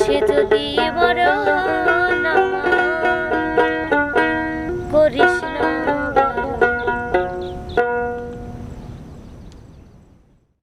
আসে যদি বড়